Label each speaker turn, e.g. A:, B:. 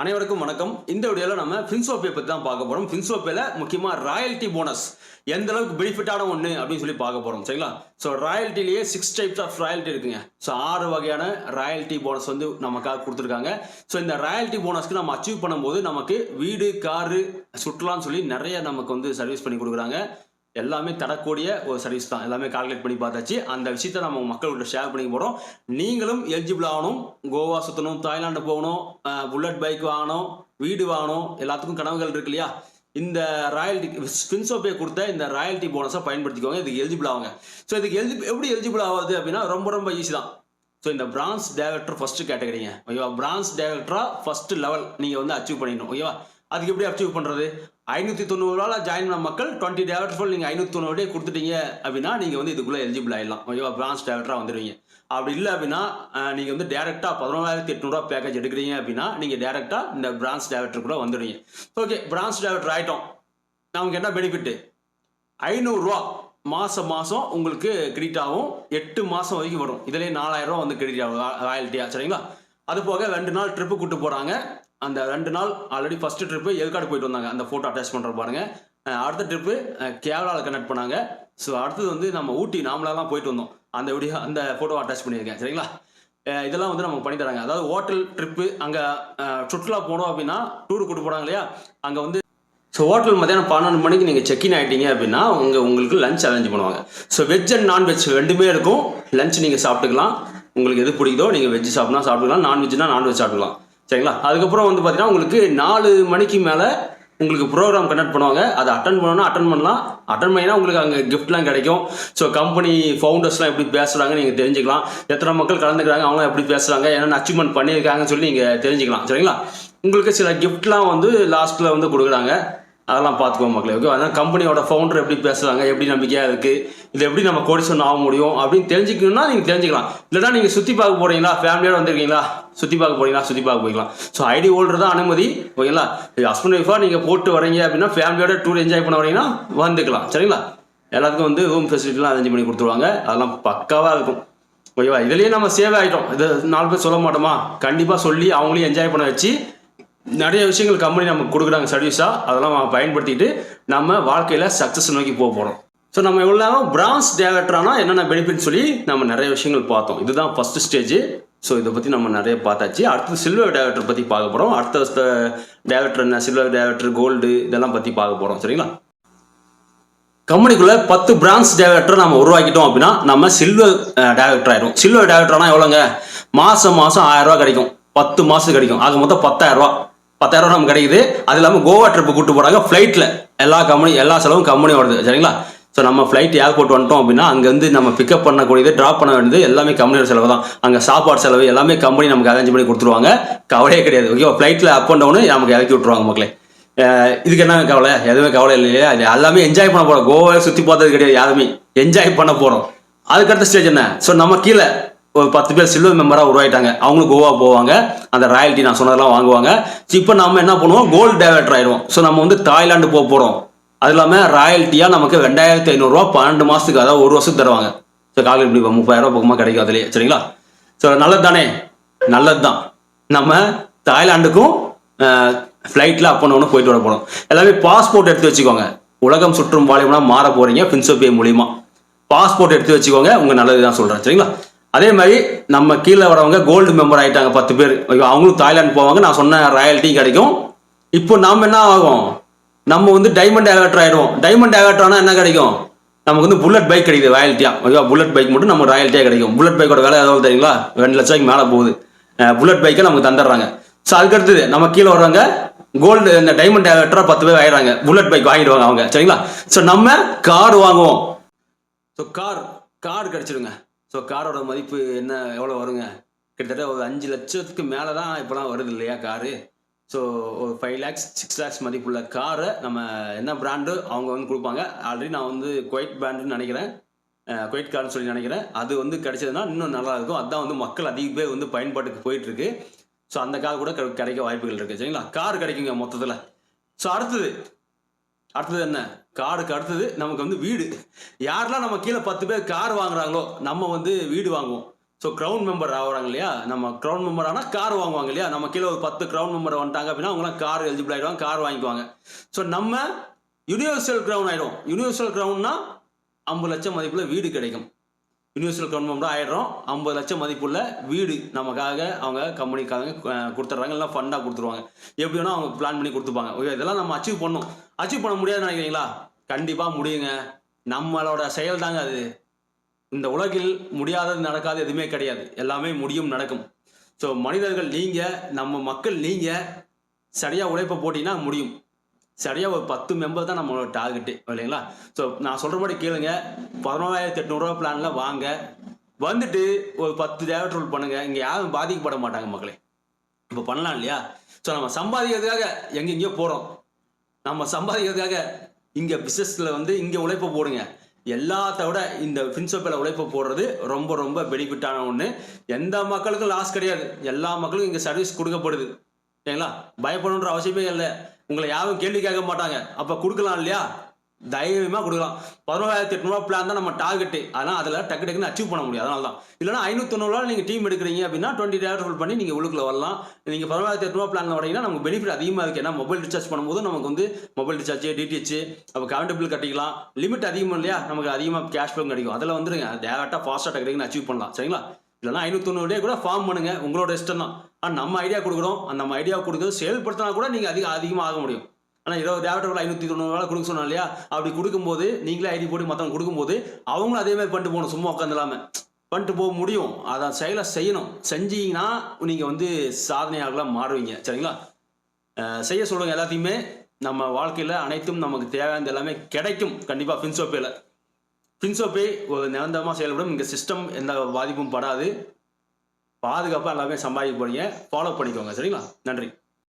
A: அனைவருக்கும் வணக்கம். இந்த வீடியோவில் நம்ம ஃபின்சோப்பே பற்றி தான் பார்க்க போகிறோம் ஃபின்சோப்பேல முக்கியமாக ராயல்ட்டி போனஸ் எந்த அளவுக்கு பெனிஃபிட்டான ஒன்று அப்படின்னு சொல்லி பார்க்க போகிறோம் சரிங்களா? ஸோ ராயல்ட்டிலேயே சிக்ஸ் டைப்ஸ் ஆஃப் ராயல்ட்டி இருக்குங்க. ஸோ ஆறு வகையான ராயல்ட்டி போனஸ் வந்து நமக்காக கொடுத்துருக்காங்க. ஸோ இந்த ராயல்ட்டி போனஸ்க்கு நம்ம அச்சீவ் பண்ணும்போது நமக்கு வீடு காரு சுற்றுலான்னு சொல்லி நிறைய நமக்கு வந்து சர்வீஸ் பண்ணி கொடுக்குறாங்க. எல்லாமே தரக்கூடிய ஒரு சர்வீஸ் தான். எல்லாமே கால்குலேட் பண்ணி பார்த்தாச்சு. அந்த விஷயத்த நம்ம மக்கள்கிட்ட ஷேர் பண்ணி போகிறோம் நீங்களும் எலிஜிபிள் ஆகணும். கோவா சுற்றணும் தாய்லாண்டு போகணும் புல்லட் பைக் வாங்கணும் வீடு வாங்கணும். எல்லாத்துக்கும் கனவுகள் இருக்கு இல்லையா? இந்த ராயல்டி ஃபின்சோபே கொடுத்த இந்த ராயல்ட்டி போனஸை பயன்படுத்திக்கோங்க. இதுக்கு எலிஜிபிள் ஆகுங்க. ஸோ இதுக்கு எலிஜி எப்படி எலிஜிபிள் ஆகுது அப்படின்னா ரொம்ப ரொம்ப ஈஸி தான். ஸோ இந்த பிரான்ஸ் டேரக்டர் ஃபஸ்ட்டு கேட்டகரிங்க ஓகேவா? பிரான்ஸ் டேரக்டராக ஃபஸ்ட்டு லெவல் நீங்கள் வந்து அச்சீவ் பண்ணிடணும் ஓகேவா? அதுக்கு எப்படி அச்சீவ் பண்ணுறது ஐநூற்றி தொண்ணூறுவால ஜாயின் பண்ண மக்கள் டுவெண்ட்டி டேரக்டர் நீங்கள் ஐநூற்றி தொண்ணூறு கொடுத்துட்டீங்க அப்படின்னா நீங்கள் வந்து இதுக்குள்ளே எலிஜிபிள் ஆகிடலாம் ஓகேவா? பிரான்ஸ் டேரக்டராக வந்துடுவீங்க அப்படி இல்லை அப்படின்னா நீங்கள் வந்து டேரெக்டாக பதினோராயிரத்தி எட்நூறுவா பேக்கேஜ் எடுக்கிறீங்க அப்படின்னா நீங்கள் டேரெக்டாக இந்த பிரான்ச் டேரக்டர் கூட வந்துடுவீங்க ஓகே பிரான்ச் டேரக்டர் ஆகிட்டோம் நமக்கு என்ன பெனிஃபிட்டு ஐநூறுரூவா மாதம் மாதம் உங்களுக்கு கிரெடிட் ஆகும். எட்டு மாதம் வரைக்கும் வரும். இதுலேயே நாலாயிரரூவா வந்து கிரெடிட் ஆகும் ராயல்ட்டியாக சரிங்களா? அது போக ரெண்டு நாள் ட்ரிப்பு கூட்டு போகிறாங்க அந்த ரெண்டு நாள் ஆல்ரெடி ஃபஸ்ட்டு ட்ரிப்பு ஏற்காடு போயிட்டு வந்தாங்க. அந்த ஃபோட்டோ அட்டாச் பண்ணுற பாருங்க. அடுத்த ட்ரிப்பு கேரளாவில் கனெக்ட் பண்ணாங்க. ஸோ அடுத்தது வந்து நம்ம ஊட்டி நாமளாலாம் போயிட்டு வந்தோம். அந்த வீடியோ அந்த ஃபோட்டோ அட்டாச் பண்ணியிருக்கேன். சரிங்களா? இதெல்லாம் வந்து நமக்கு பண்ணி தராங்க. அதாவது ஹோட்டல் ட்ரிப்பு அங்கே சுற்றுலா போனோம் அப்படின்னா டூர் கூட்டு போகிறாங்க இல்லையா? அங்கே வந்து ஸோ ஹோட்டல் மத்தியானம் பன்னெண்டு மணிக்கு நீங்கள் செக்இன் ஆகிட்டீங்க அப்படின்னா உங்கள் உங்களுக்கு லஞ்ச் அரேஞ்ச் பண்ணுவாங்க. ஸோ வெஜ் அண்ட் நான்வெஜ் ரெண்டுமே இருக்கும். லஞ்ச் நீங்கள் சாப்பிட்டுக்கலாம். உங்களுக்கு எது பிடிக்குதோ நீங்கள் வெஜ் சாப்பிட்னா சாப்பிட்டுக்கலாம். நான்வெஜ்னா நான்வெஜ் சாப்பிட்டுக்கலாம். சரிங்களா? அதுக்கப்புறம் வந்து பார்த்தீங்கன்னா உங்களுக்கு நாலு மணிக்கு மேலே உங்களுக்கு ப்ரோக்ராம் கண்டக்ட் பண்ணுவாங்க. அதை அட்டன் பண்ணணும்னா அட்டன் பண்ணலாம். அட்டன் பண்ணினா உங்களுக்கு அங்கே கிஃப்ட்லாம் கிடைக்கும். ஸோ கம்பெனி ஃபவுண்டர்ஸ்லாம் எப்படி பேசுகிறாங்க நீங்கள் தெரிஞ்சுக்கலாம். எத்தனை மக்கள் கலந்துக்கிறாங்க அவங்களாம் எப்படி பேசுகிறாங்க என்னென்ன அச்சீவ்மெண்ட் பண்ணியிருக்காங்கன்னு சொல்லி நீங்கள் தெரிஞ்சுக்கலாம். சரிங்களா? உங்களுக்கு சில கிஃப்ட்லாம் வந்து லாஸ்ட்டில் வந்து கொடுக்குறாங்க. அதெல்லாம் பார்த்துக்கோங்க மக்களே ஓகே அதான் கம்பெனியோட ஃபவுண்டர் எப்படி பேசுகிறாங்க எப்படி நம்பிக்கையாக இருக்குது இது எப்படி நம்ம கோடிசன் ஆக முடியும் அப்படின்னு தெரிஞ்சுக்கணும்னா நீங்கள் தெரிஞ்சுக்கலாம். இல்லைனா நீங்கள் சுற்றி பார்க்க போகிறீங்களா ஃபேமிலியோட வந்திருக்கீங்களா? சுற்றி பார்க்க போகிறீங்களா சுற்றி பார்க்க போய்க்கலாம் ஸோ ஐடி ஹோல்டர் தான் அனுமதி ஓகேங்களா? ஹஸ்பண்ட் ஒய்ஃபாக நீங்கள் போட்டு வரீங்க அப்படின்னா ஃபேமிலியோட டூர் என்ஜாய் பண்ண வரீங்கன்னா வந்துக்கலாம். சரிங்களா? எல்லாத்துக்கும் வந்து ரூம் ஃபெசிலிட்டிலாம் அரேஞ்ச் பண்ணி கொடுத்துருவாங்க. அதெல்லாம் பக்காவாக இருக்கும். ஓகேவா? இதுலேயே நம்ம சேவ் ஆகிட்டோம் இது நாலு பேர் சொல்ல மாட்டோமா? கண்டிப்பாக சொல்லி அவங்களையும் என்ஜாய் பண்ண வச்சு நிறைய விஷயங்கள் கம்பெனி நமக்கு கொடுக்குறாங்க சர்வீஸாக அதெல்லாம் நம்ம பயன்படுத்திட்டு நம்ம வாழ்க்கையில் சக்ஸஸ் நோக்கி போக போகிறோம் ஸோ நம்ம எவ்வளோ நேரம் பிரான்ஸ் டேரக்டரானா என்னென்ன பெனிஃபிட்னு சொல்லி நம்ம நிறைய விஷயங்கள் பார்த்தோம். இதுதான் ஃபர்ஸ்ட் ஸ்டேஜ் ஸோ இதை பற்றி நம்ம நிறைய பார்த்தாச்சு. அடுத்தது சில்வர் டேரக்டர் பற்றி பார்க்க போகிறோம் அடுத்த டேரக்டர் என்ன? சில்வர் டேரக்டர் கோல்டு இதெல்லாம் பற்றி பார்க்க போகிறோம் சரிங்களா? கம்பெனிக்குள்ள பத்து பிரான்ச் டேரக்டர் நம்ம உருவாக்கிட்டோம் அப்படின்னா நம்ம சில்வர் டேரக்டர் ஆயிரும் சில்வர் டேரக்டர்னா எவ்வளோங்க மாதம் மாதம் ஆயிரம் ரூபா கிடைக்கும். பத்து மாதம் கிடைக்கும். ஆக மொத்தம் பத்தாயிரம் ரூபா பத்தாயிரம் நமக்கு கிடைக்குது. அது இல்லாமல் கோவா ட்ரிப்பு கூட்டு போகிறாங்க ஃப்ளைட்டில் எல்லா கம்பெனி எல்லா செலவும் கம்பெனி வருது சரிங்களா? ஸோ நம்ம ஃப்ளைட் ஏர்போர்ட் வந்துட்டோம் அப்படின்னா அங்கேருந்து நம்ம பிக்கப் பண்ணக்கூடியது ட்ராப் பண்ண வேண்டியது எல்லாமே கம்பெனியோட செலவு தான். அங்கே சாப்பாடு செலவு எல்லாமே கம்பெனி நமக்கு அரேஞ்ச் பண்ணி கொடுத்துருவாங்க. கவலையே கிடையாது. ஓகேவா ஃப்ளைட்டில் அப் அண்ட் டவுனு நமக்கு இறக்கி விட்ருவாங்க மக்களே. இதுக்கு என்ன கவலை? எதுவுமே கவலை இல்லையா. அது எல்லாமே என்ஜாய் பண்ண போகிறோம் கோவாவை சுற்றி பார்த்தது கிடையாது யாருமே. என்ஜாய் பண்ண போகிறோம் அதுக்கடுத்த ஸ்டேஜ் என்ன? ஸோ நம்ம கீழே ஒரு பத்து பேர் சில்வர் மெம்பராக உருவாயிட்டாங்க. அவங்களும் கோவா போவாங்க. அந்த ராயல்ட்டி நான் சொன்னதெல்லாம் வாங்குவாங்க. ஸோ இப்போ நம்ம என்ன பண்ணுவோம்? கோல்டு டேரக்டர் ஆயிடும் ஸோ நம்ம வந்து தாய்லாந்து போக போகிறோம் அது இல்லாமல் ராயல்ட்டியாக நமக்கு ரெண்டாயிரத்தி ஐநூறுரூவா பன்னெண்டு மாதத்துக்கு அதாவது ஒரு வருஷத்துக்கு தருவாங்க. ஸோ காலையில் இப்படி முப்பதாயிரரூவா பக்கமாக கிடைக்கும் அதுலேயே. சரிங்களா? ஸோ நல்லது தானே நல்லது தான் நம்ம தாய்லாந்துக்கும் ஃப்ளைட்டில் அப் பண்ண ஒன்று போயிட்டு வர போகிறோம் எல்லாமே பாஸ்போர்ட் எடுத்து வச்சுக்கோங்க. உலகம் சுற்றும் வாலிபனா மாற போகிறீங்க ஃபின்சோபே மூலியமாக பாஸ்போர்ட் எடுத்து வச்சுக்கோங்க. உங்கள் நல்லது தான் சொல்கிறேன் சரிங்களா? அதே மாதிரி நம்ம கீழே வரவங்க கோல்டு மெம்பர் ஆகிட்டாங்க பத்து பேர். ஐயோ, அவங்களும் தாய்லாந்து போவாங்க. நான் சொன்ன ராயல்ட்டியும் கிடைக்கும். இப்போ நாம் என்ன ஆகும்? நம்ம வந்து டைமண்ட் ஆகட்டர் ஆகிடுவோம் டைமண்ட் ஆகட்டர்னா என்ன கிடைக்கும்? நமக்கு வந்து புல்லட் பைக் கிடைக்குது ராயல்ட்டியா ஓகேவா புல்லட் பைக் மட்டும் நம்ம ராயல்ட்டியாக கிடைக்கும். புல்லட் பைக்கோட விலை எதாவது தெரியுங்களா? ரெண்டு லட்சம் ரூபாய்க்கு மேலே போகுது. புல்லட் பைக்கை நமக்கு தந்துடுறாங்க. ஸோ அதுக்கடுத்தது நம்ம கீழே வர்றவங்க கோல்டு இந்த டைமண்ட் ஆகட்டராக பத்து பேர் ஆயிடுறாங்க புல்லட் பைக் வாங்கிடுவாங்க அவங்க. சரிங்களா? ஸோ நம்ம கார் வாங்குவோம். ஸோ கார் கார் கிடச்சிடுங்க ஸோ காரோட மதிப்பு என்ன எவ்வளோ வருங்க? கிட்டத்தட்ட ஒரு அஞ்சு லட்சத்துக்கு மேலே தான் இப்போலாம் வருது இல்லையா காரு? ஸோ ஒரு ஃபைவ் லேக்ஸ் சிக்ஸ் லேக்ஸ் மதிப்புள்ள காரை நம்ம என்ன பிராண்டு அவங்க வந்து கொடுப்பாங்க. ஆல்ரெடி நான் வந்து குவைட் பிராண்டுன்னு நினைக்கிறேன். குவைட் கார்னு சொல்லி நினைக்கிறேன். அது வந்து கிடைச்சதுன்னா இன்னும் நல்லா இருக்கும். அதான் வந்து மக்கள் அதிக பேர் வந்து பயன்பாட்டுக்கு போயிட்டுருக்கு. ஸோ அந்த கார் கூட கிடைக்க வாய்ப்புகள் இருக்குது சரிங்களா? கார் கிடைக்குங்க மொத்தத்தில். ஸோ அடுத்தது அடுத்தது என்ன? காருக்கு அடுத்தது நமக்கு வந்து வீடு. யாரெல்லாம் நம்ம கீழே பத்து பேர் கார் வாங்குறாங்களோ நம்ம வந்து வீடு வாங்குவோம். ஸோ க்ரௌண்ட் மெம்பர் ஆகுறாங்க இல்லையா? நம்ம க்ரௌண்ட் மெம்பர் ஆனால் கார் வாங்குவாங்க இல்லையா? நம்ம கீழே ஒரு பத்து க்ரௌண்ட் மெம்பர் வந்துட்டாங்க அப்படின்னா அவங்களாம் கார் எலிஜிபிள் ஆகிடுவாங்க கார் வாங்கிக்குவாங்க. ஸோ நம்ம யூனிவர்சல் க்ரௌண்ட் ஆகிடும் யூனிவர்சல் க்ரௌண்ட்னா ஐம்பது லட்சம் மதிப்பில் வீடு கிடைக்கும். யூனிவர்சல் கவர்மெண்ட் மெம்பர் ஆயிடுறோம். ஐம்பது லட்சம் மதிப்புள்ள வீடு நமக்காக அவங்க கம்பெனிக்காரங்க கொடுத்துட்றாங்க. இல்லை ஃபண்டாக கொடுத்துருவாங்க. எப்படி வேணால் அவங்க பிளான் பண்ணி கொடுத்துப்பாங்க. ஓகே இதெல்லாம் நம்ம அச்சீவ் பண்ணணும். அச்சீவ் பண்ண முடியாதுன்னு நினைக்கிறீங்களா? கண்டிப்பாக முடியுங்க. நம்மளோட செயல் தாங்க அது. இந்த உலகில் முடியாதது நடக்காது எதுவுமே கிடையாது. எல்லாமே முடியும் நடக்கும். ஸோ மனிதர்கள் நீங்கள் நம்ம மக்கள் நீங்கள் சரியாக உழைப்பை போட்டிங்கன்னா முடியும். சரியாக ஒரு பத்து மெம்பர் தான் நம்மளோட டார்கெட்டு இல்லைங்களா? ஸோ நான் சொல்கிற மாதிரி கேளுங்க. பதினோராயிரத்தி எட்நூறுரூவா பிளானில் வாங்க. வந்துட்டு ஒரு பத்து தேவை ரோல் பண்ணுங்க. இங்கே யாரும் பாதிக்கப்பட மாட்டாங்க மக்களே. இப்போ பண்ணலாம் இல்லையா? ஸோ நம்ம சம்பாதிக்கிறதுக்காக எங்கெங்கேயோ போகிறோம் நம்ம சம்பாதிக்கிறதுக்காக இங்கே பிஸ்னஸில் வந்து இங்கே உழைப்பை போடுங்க. எல்லாத்த விட இந்த பிரின்சிபல் உழைப்பை போடுறது ரொம்ப ரொம்ப பெனிஃபிட்டான ஒன்று எந்த மக்களுக்கும் லாஸ் கிடையாது. எல்லா மக்களுக்கும் இங்கே சர்வீஸ் கொடுக்கப்படுது. சரிங்களா பயப்படணுன்ற அவசியமே இல்லை. உங்களை யாரும் கேள்வி கேட்க மாட்டாங்க. அப்போ கொடுக்கலாம் இல்லையா? தைரியமாக கொடுக்கலாம். பதினோராயிரத்தி எட்நூறுவா பிளான் தான் நம்ம டார்கெட்டு ஆனால் அதில் டக்கு டக்குன்னு அச்சீவ் பண்ண முடியும் அதனால தான். இல்லைனா ஐநூற்றொண்ணூறுவா நீங்கள் டீம் எடுக்கிறீங்க அப்படின்னா டுவெண்ட்டி டேரக்ட் ஃபுல் பண்ணி நீங்கள் உள்ளுக்குள்ள வரலாம். நீங்கள் பதினோராயிரத்தி எட்நூறுவா பிளான் வரீங்கன்னா நமக்கு பெனிஃபிட் அதிகமாக இருக்குது ஏன்னா மொபைல் ரீசார்ஜ் பண்ணும்போது நமக்கு வந்து மொபைல் ரீசார்ஜ் டிடிஹெச் அப்போ கரண்ட் பில் கட்டிக்கலாம். லிமிட் அதிகமாக இல்லையா? நமக்கு அதிகமாக கேஷ் ஃப்ளோ கிடைக்கும். அதில் வந்துருங்க. டேரெக்டாக ஃபாஸ்ட்டாக டக்கு டக்குன்னு அச்சீவ் பண்ணலாம். சரிங்களா? இல்லைனா ஐநூற்றொண்ணூறு கூட ஃபார்ம் பண்ணுங்க. உங்களோட இஷ்டம் தான். ஆனால் நம்ம ஐடியா கொடுக்குறோம். அந்த நம்ம ஐடியா கொடுக்குறது செயல்படுத்தினா கூட நீங்கள் அதிக அதிகமாக ஆக முடியும். ஆனால் இருபது டேரக்டர் ஐநூற்றி தொண்ணூறு கொடுக்க சொன்னோம் இல்லையா? அப்படி கொடுக்கும்போது நீங்களே ஐடி போட்டு மற்றவங்க கொடுக்கும்போது அவங்களும் அதே மாதிரி பண்ணிட்டு போகணும் சும்மா உட்காந்துலாம பண்ணிட்டு போக முடியும். அதை செயலை செய்யணும். செஞ்சீங்கன்னா நீங்கள் வந்து சாதனையாகலாம் மாறுவீங்க. சரிங்களா? செய்ய சொல்லுங்கள் எல்லாத்தையுமே. நம்ம வாழ்க்கையில் அனைத்தும் நமக்கு தேவையானது எல்லாமே கிடைக்கும். கண்டிப்பாக ஃபின்சோப்பேல ஃபின்சோப்பே ஒரு நிரந்தரமாக செயல்படும். இங்கே சிஸ்டம் எந்த பாதிப்பும் படாது. பாதுகாப்பாக எல்லாமே சம்பாதிக்க போறீங்க. ஃபாலோ பண்ணிக்கோங்க. சரிங்களா? நன்றி.